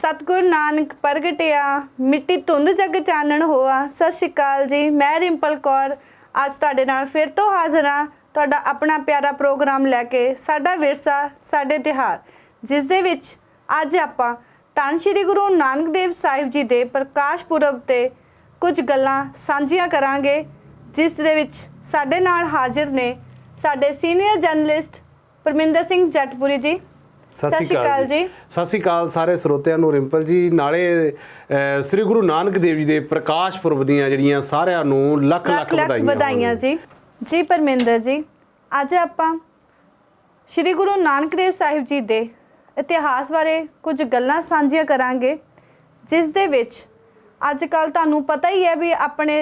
ਸਤਿਗੁਰ ਨਾਨਕ ਪ੍ਰਗਟਿਆ, ਮਿੱਟੀ ਧੁੰਦ ਜਗ ਚਾਨਣ ਹੋਆ। ਸਤਿ ਸ਼੍ਰੀ ਅਕਾਲ ਜੀ, ਮੈਂ ਰਿੰਪਲ ਕੌਰ। ਅੱਜ ਤੁਹਾਡੇ ਨਾਲ ਫਿਰ ਤੋਂ ਹਾਜ਼ਰ ਹਾਂ। ਤੁਹਾਡਾ ਆਪਣਾ ਪਿਆਰਾ ਪ੍ਰੋਗਰਾਮ ਲੈ ਕੇ ਸਾਡਾ ਵਿਰਸਾ, ਸਾਡੇ ਤਿਉਹਾਰ, ਜਿਸ ਦੇ ਵਿੱਚ ਅੱਜ ਆਪਾਂ ਧੰਨ ਸ਼੍ਰੀ ਗੁਰੂ ਨਾਨਕ ਦੇਵ ਸਾਹਿਬ ਜੀ ਦੇ ਪ੍ਰਕਾਸ਼ ਪੁਰਬ ਤੇ ਕੁਝ ਗੱਲਾਂ ਸਾਂਝੀਆਂ ਕਰਾਂਗੇ, ਜਿਸ ਦੇ ਵਿੱਚ ਸਾਡੇ ਨਾਲ ਹਾਜ਼ਰ ਨੇ ਸਾਡੇ ਸੀਨੀਅਰ ਜਰਨਲਿਸਟ ਪਰਮਿੰਦਰ ਸਿੰਘ ਜੱਟਪੁਰੀ ਜੀ। ਸਤਿ ਸ਼੍ਰੀ ਅਕਾਲ ਜੀ। ਸਤਿ ਸ਼੍ਰੀ ਅਕਾਲ ਸਾਰੇ ਸਰੋਤਿਆਂ ਨੂੰ ਰਿੰਪਲ ਜੀ ਨਾਲੇ ਸ੍ਰੀ ਗੁਰੂ ਨਾਨਕ ਦੇਵ ਜੀ ਦੇ ਪ੍ਰਕਾਸ਼ ਪੁਰਬ ਦੀਆਂ ਜਿਹੜੀਆਂ ਸਾਰਿਆਂ ਨੂੰ ਲੱਖ ਲੱਖ ਵਧਾਈਆਂ। ਜੀ ਜੀ ਪਰਮਿੰਦਰ ਜੀ ਅੱਜ ਆਪਾਂ ਸ੍ਰੀ ਗੁਰੂ ਨਾਨਕ ਦੇਵ ਸਾਹਿਬ ਜੀ ਦੇ ਇਤਿਹਾਸ ਬਾਰੇ ਕੁਝ ਗੱਲਾਂ ਸਾਂਝੀਆਂ ਕਰਾਂਗੇ ਜਿਸ ਦੇ ਵਿੱਚ ਅੱਜ ਕੱਲ ਤੁਹਾਨੂੰ ਪਤਾ ਹੀ ਹੈ ਵੀ ਆਪਣੇ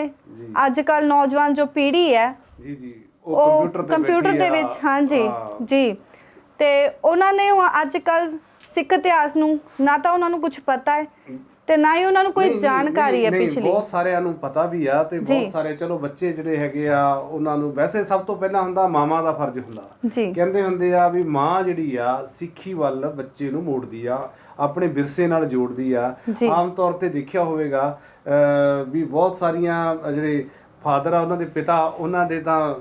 ਅੱਜ ਕੱਲ ਨੌਜਵਾਨ ਜੋ ਪੀੜ੍ਹੀ ਹੈ ਜੀ ਜੀ ਉਹ ਕੰਪਿਊਟਰ ਦੇ। ਵਿੱਚ ਹਾਂਜੀ। ਜੀ ਤੇ ਉਹਨਾਂ ਨੇ ਹੁਣ ਅੱਜ ਕੱਲ ਸਿੱਖ ਇਤਿਹਾਸ ਨੂੰ ਨਾ ਤਾਂ ਉਹਨਾਂ ਨੂੰ ਕੁਝ ਪਤਾ ਹੈ ਤੇ ਨਾ ਹੀ ਉਹਨਾਂ ਨੂੰ ਕੋਈ ਨਹੀਂ, ਜਾਣਕਾਰੀ ਹੈ ਨਹੀਂ, ਪਿਛਲੀ ਬਹੁਤ ਸਾਰਿਆਂ ਨੂੰ ਪਤਾ ਵੀ ਆ ਤੇ ਜੀ। ਬਹੁਤ ਸਾਰੇ ਚਲੋ ਬੱਚੇ ਜਿਹੜੇ ਹੈਗੇ ਆ ਉਹਨਾਂ ਨੂੰ ਵੈਸੇ ਸਭ ਤੋਂ ਪਹਿਲਾਂ ਹੁੰਦਾ ਮਾਵਾਂ ਦਾ ਫਰਜ਼ ਹੁੰਦਾ ਜੀ ਕਹਿੰਦੇ ਹੁੰਦੇ ਆ ਵੀ ਮਾਂ ਜਿਹੜੀ ਆ ਸਿੱਖੀ ਵੱਲ ਬੱਚੇ ਨੂੰ ਮੋੜਦੀ ਆ ਆਪਣੇ ਵਿਰਸੇ ਨਾਲ ਜੋੜਦੀ ਆ ਜੀ। ਆਮ ਤੌਰ ਤੇ ਦੇਖਿਆ ਹੋਵੇਗਾ ਅਹ, ਵੀ ਬਹੁਤ ਸਾਰੀਆਂ ਅਹ, ਜਿਹੜੇ ਫਾਦਰ ਆ ਉਹਨਾਂ ਦੇ ਪਿਤਾ ਉਹਨਾਂ ਦੇ ਤਾਂ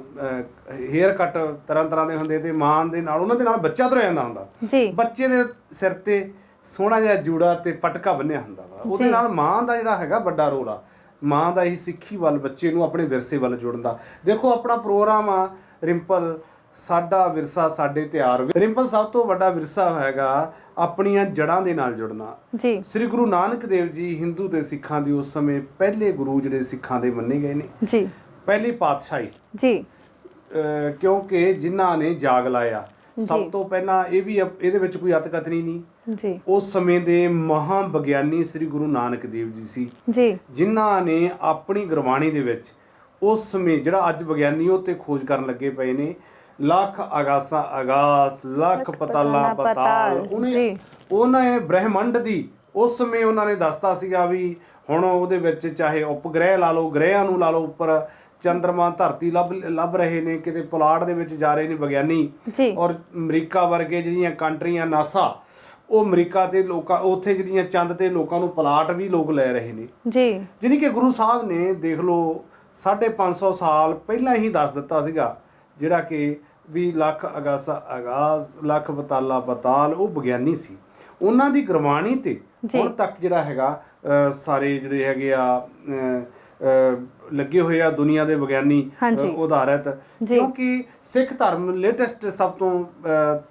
ਹੇਅਰ ਕੱਟ ਤਰ੍ਹਾਂ ਤਰ੍ਹਾਂ ਦੇ ਹੁੰਦੇ ਤੇ ਮਾਂ ਦੇ ਨਾਲ ਉਹਨਾਂ ਦੇ ਨਾਲ ਬੱਚਾ ਤੁਰਿਆ ਜਾਂਦਾ ਹੁੰਦਾ। ਜੀ। ਬੱਚੇ ਦੇ ਸਿਰ ਤੇ ਸੋਹਣਾ ਜਿਹਾ ਜੂੜਾ ਤੇ ਪਟਕਾ ਬੰਨਿਆ ਹੁੰਦਾ ਵਾ। ਉਹਦੇ। ਨਾਲ ਮਾਂ ਦਾ ਜਿਹੜਾ ਹੈਗਾ ਵੱਡਾ ਰੋਲ ਆ। ਮਾਂ ਦਾ ਹੀ ਸਿੱਖੀ ਵੱਲ ਬੱਚੇ ਨੂੰ ਆਪਣੇ ਵਿਰਸੇ ਵੱਲ ਜੋੜਨ ਦਾ। ਦੇਖੋ ਆਪਣਾ ਪ੍ਰੋਗਰਾਮ ਆ ਰਿੰਪਲ ਸਾਡਾ ਵਿਰਸਾ ਸਾਡੇ ਤਿਆਰ ਰਿੰਪਲ ਸਭ ਤੋਂ ਵੱਡਾ ਵਿਰਸਾ ਹੈਗਾ ਆਪਣੀਆਂ ਜੜਾਂ ਦੇ ਨਾਲ ਜੁੜਨਾ। ਜੀ। ਸ੍ਰੀ ਗੁਰੂ ਨਾਨਕ ਦੇਵ ਜੀ ਹਿੰਦੂ ਤੇ ਸਿੱਖਾਂ ਦੀ ਉਸ ਸਮੇਂ ਪਹਿਲੇ ਗੁਰੂ ਜਿਹੜੇ ਸਿੱਖਾਂ ਦੇ ਮੰਨੇ ਗਏ ਨੇ। ਜੀ। ਪਹਿਲੀ ਪਾਤਸ਼ਾਹੀ। ਜੀ। ਕਿਉਂਕਿ ਜਿਨ੍ਹਾਂ ਨੇ ਜਾਗ ਲਾਇਆ। ਸਭ। ਤੋਂ ਪਹਿਲਾਂ ਇਹ ਵੀ ਇਹਦੇ ਵਿੱਚ ਕੋਈ ਅਤਕਥਨੀ ਨਹੀਂ। ਜੀ। ਉਸ ਸਮੇਂ ਦੇ ਮਹਾ ਵਿਗਿਆਨੀ ਸ੍ਰੀ ਗੁਰੂ ਨਾਨਕ ਦੇਵ ਜੀ ਸੀ। ਜੀ। ਜਿਨ੍ਹਾਂ ਨੇ ਆਪਣੀ ਗੁਰਬਾਣੀ ਦੇ ਵਿੱਚ ਉਸ ਸਮੇਂ ਜਿਹੜਾ ਅੱਜ ਵਿਗਿਆਨੀ ਉਹ ਤੇ ਖੋਜ ਕਰਨ ਲੱਗੇ ਪਏ ਨੇ ਲੱਖ ਆਗਾਸਾਂ ਆਗਾਸ ਲੱਖ ਪਤਾਲਾਂ ਪਤਾਲ ਉਹਨੇ। ਉਹਨੇ ਬ੍ਰਹਿਮੰਡ ਦੀ ਉਸ ਸਮੇਂ ਉਹਨਾਂ ਨੇ ਦੱਸਤਾ ਸੀਗਾ ਵੀ ਹੁਣ ਉਹਦੇ ਵਿੱਚ ਚਾਹੇ ਉਪਗ੍ਰਹਿ ਲਾ ਲਓ ਗ੍ਰਹਿਆਂ ਨੂੰ ਲਾ ਲਓ ਉੱਪਰ ਚੰ드ਰਮਾ ਧਰਤੀ ਲੱਭ ਲੱਭ ਰਹੇ ਨੇ ਕਿਤੇ ਪੁਲਾੜ ਦੇ ਵਿੱਚ ਜਾ ਰਹੇ ਨੇ ਵਿਗਿਆਨੀ। ਔਰ ਅਮਰੀਕਾ ਵਰਗੇ ਜਿਹੜੀਆਂ ਕੰਟਰੀਆਂ ਨਾਸਾ ਉਹ ਅਮਰੀਕਾ ਤੇ ਲੋਕਾਂ ਉੱਥੇ ਜਿਹੜੀਆਂ ਚੰਦ ਤੇ ਲੋਕਾਂ ਨੂੰ ਪਲਾਟ ਵੀ ਲੋਕ ਲੈ ਰਹੇ ਨੇ। ਜੀ। ਜਾਣੀ ਕਿ ਗੁਰੂ ਸਾਹਿਬ ਨੇ ਦੇਖ ਲਓ 550 ਸਾਲ ਪਹਿਲਾਂ ਹੀ ਦੱਸ ਦਿੱਤਾ ਸੀਗਾ ਜਿਹੜਾ ਕਿ ਵੀ ਲੱਖ ਅਗਾਸਾ ਆਗਾਜ਼ ਲੱਖ ਬਤਾਲਾ ਬਤਾਲ ਉਹ ਵਿਗਿਆਨੀ ਸੀ ਉਹਨਾਂ ਦੀ ਗੁਰਬਾਣੀ ਤੇ। ਹੁਣ ਤੱਕ ਜਿਹੜਾ ਹੈਗਾ ਸਾਰੇ ਜਿਹੜੇ ਹੈਗੇ ਆ ਲੱਗੇ ਹੋਏ ਆ ਦੁਨੀਆ ਦੇ ਵਿਗਿਆਨੀ ਉਦਾਹਰਤ। ਕਿਉਂਕਿ ਸਿੱਖ ਧਰਮ ਲੇਟੈਸਟ ਸਭ ਤੋਂ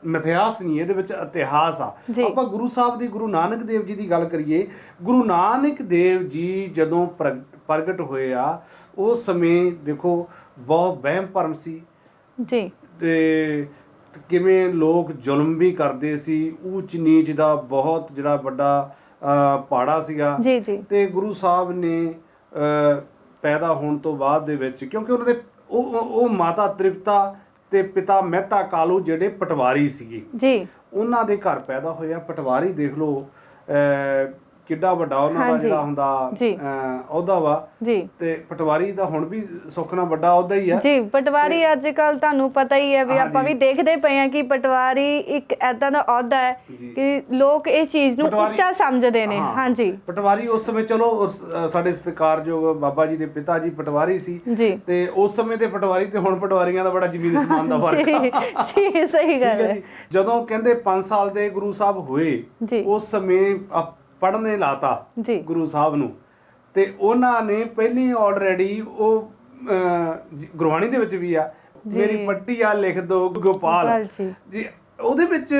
ਮਿਥਿਹਾਸ ਨਹੀਂ ਇਹਦੇ ਵਿੱਚ ਇਤਿਹਾਸ ਆ। ਆਪਾਂ ਗੁਰੂ ਸਾਹਿਬ ਦੀ ਗੁਰੂ ਨਾਨਕ ਦੇਵ ਜੀ ਦੀ ਗੱਲ ਕਰੀਏ ਗੁਰੂ ਨਾਨਕ ਦੇਵ ਜੀ ਜਦੋਂ ਪ੍ਰਗ- ਪ੍ਰਗਟ ਹੋਏ ਆ ਉਸ ਸਮੇਂ ਦੇਖੋ ਬਹੁਤ ਵਹਿਮ ਭਰਮ ਸੀ ਜੀ ਤੇ ਕਿਵੇਂ ਲੋਕ ਜ਼ੁਲਮ ਵੀ ਕਰਦੇ ਸੀ ਊਚ ਨੀਚ ਦਾ ਬਹੁਤ ਜਿਹੜਾ ਵੱਡਾ ਪਾੜਾ ਸੀਗਾ। ਜੀ ਜੀ। ਤੇ ਗੁਰੂ ਸਾਹਿਬ ਨੇ ਪੈਦਾ ਹੋਣ ਤੋਂ ਬਾਅਦ ਦੇ ਵਿੱਚ ਕਿਉਂਕਿ ਉਹਨਾਂ ਦੇ ਉਹ ਉਹ- ਮਾਤਾ ਤ੍ਰਿਪਤਾ ਤੇ ਪਿਤਾ ਮਹਿਤਾ ਕਾਲੂ ਜਿਹੜੇ ਪਟਵਾਰੀ ਸੀਗੇ। ਜੀ। ਉਹਨਾਂ ਦੇ ਘਰ ਪੈਦਾ ਹੋਇਆ ਪਟਵਾਰੀ ਦੇਖ ਲਓ ਕਿੱਡਾ ਵੱਡਾ ਉਹਨਾਂ ਦਾ ਹਾਂਜੀ। ਜਿਹੜਾ ਹੁੰਦਾ ਜੀ। ਅਹ, ਅਹੁਦਾ ਵਾ ਜੀ ਤੇ ਪਟਵਾਰੀ ਦਾ ਹੁਣ ਵੀ ਸੁੱਖ ਨਾਲ ਵੱਡਾ ਅਹੁਦਾ ਹੀ ਆ ਜੀ ਪਟਵਾਰੀ ਅੱਜ ਕੱਲ ਤੁਹਾਨੂੰ ਪਤਾ ਹੀ ਹੈ ਵੀ ਆਪਾਂ। ਵੀ ਦੇਖਦੇ ਪਏ ਹਾਂ ਕਿ ਪਟਵਾਰੀ ਇੱਕ ਐਦਾਂ ਦਾ ਅਹੁਦਾ ਹੈ ਜੀ। ਕਿ ਲੋਕ ਇਸ ਚੀਜ਼ ਨੂੰ ਪਟਵਾਰੀ- ਉੱਚਾ ਸਮਝਦੇ ਨੇ ਹਾਂ। ਹਾਂਜੀ ਪਟਵਾਰੀ ਉਸ ਸਮੇਂ ਚਲੋ ਉਸ, ਅਹ, ਸਾਡੇ ਸਤਿਕਾਰਯੋਗ ਬਾਬਾ ਜੀ ਦੇ ਪਿਤਾ ਜੀ ਪਟਵਾਰੀ ਸੀ ਜੀ ਤੇ ਉਸ ਸਮੇਂ ਦੇ ਪਟਵਾਰੀ ਤੇ ਹੁਣ ਪਟਵਾਰੀਆਂ ਦਾ ਬੜਾ ਜ਼ਮੀਨ ਅਸਮਾਨ ਦਾ ਫ਼ਰਕ ਆ ਜੀ ਜੀ ਸਹੀ ਠੀਕ ਗੱਲ ਹੈ ਹੈ ਜੀ ਜਦੋਂ ਕਹਿੰਦੇ 5 ਸਾਲ ਦੇ ਗੁਰੂ ਸਾਹਿਬ ਹੋਏ ਜੀ। ਉਸ ਸਮੇਂ ਪੜਨੇ ਲਾਤਾ ਜੀ ਗੁਰੂ ਸਾਹਿਬ ਨੂੰ ਤੇ ਉਹਨਾਂ ਨੇ ਪਹਿਲੀ ਆਲਰੇਡੀ ਉਹ ਗੁਰਬਾਣੀ ਦੇ ਵਿੱਚ ਵੀ ਆ। ਮੇਰੀ ਪੱਟੀ ਆ ਲਿਖ ਦੋ ਗੋਪਾਲ ਜੀ। ਉਹਦੇ ਵਿੱਚ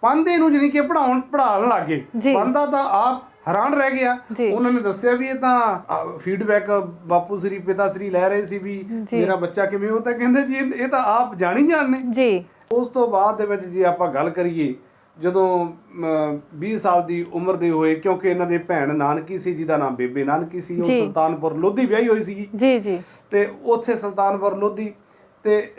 ਪਾਂਦੇ ਨੂੰ ਜਾਣੀ ਕਿ ਪੜਾਉਣ ਪੜਾਉਣ ਲੱਗੇ। ਪਾਂਦਾ ਤਾਂ ਆਪ ਹੈਰਾਨ ਰਹਿ ਗਿਆ। ਉਹਨਾਂ ਨੇ ਦੱਸਿਆ ਵੀ ਇਹ ਤਾਂ ਫੀਡਬੈਕ ਬਾਪੂ ਸ੍ਰੀ ਪਿਤਾ ਸ੍ਰੀ ਲੈ ਰਹੇ ਸੀ ਵੀ। ਮੇਰਾ ਬੱਚਾ ਕਿਵੇਂ ਉਹ ਤਾਂ ਕਹਿੰਦੇ ਜੀ ਇਹ ਇਹ ਤਾਂ ਆਪ ਜਾਣੀ ਜਾਣਨੇ ਜੀ ਉਸ ਤੋਂ ਬਾਅਦ ਦੇ ਵਿੱਚ ਜੇ ਆਪਾਂ ਗੱਲ ਕਰੀਏ ਜਦੋਂ ਅਮ, 20 ਸਾਲ ਦੀ ਉਮਰ ਦੇ ਹੋਏ ਕਿਉਂਕਿ ਇਹਨਾਂ ਦੇ ਭੈਣ ਨਾਨਕੀ ਸੀ ਜਿਹਦਾ ਨਾਮ ਬੇਬੇ ਨਾਨਕੀ ਸੀ ਉਹ ਜੀ। ਸੁਲਤਾਨਪੁਰ ਲੋਧੀ ਵਿਆਹੀ ਹੋਈ ਸੀਗੀ। ਜੀ ਜੀ। ਤੇ ਉੱਥੇ ਸੁਲਤਾਨਪੁਰ ਲੋਧੀ ਤੇ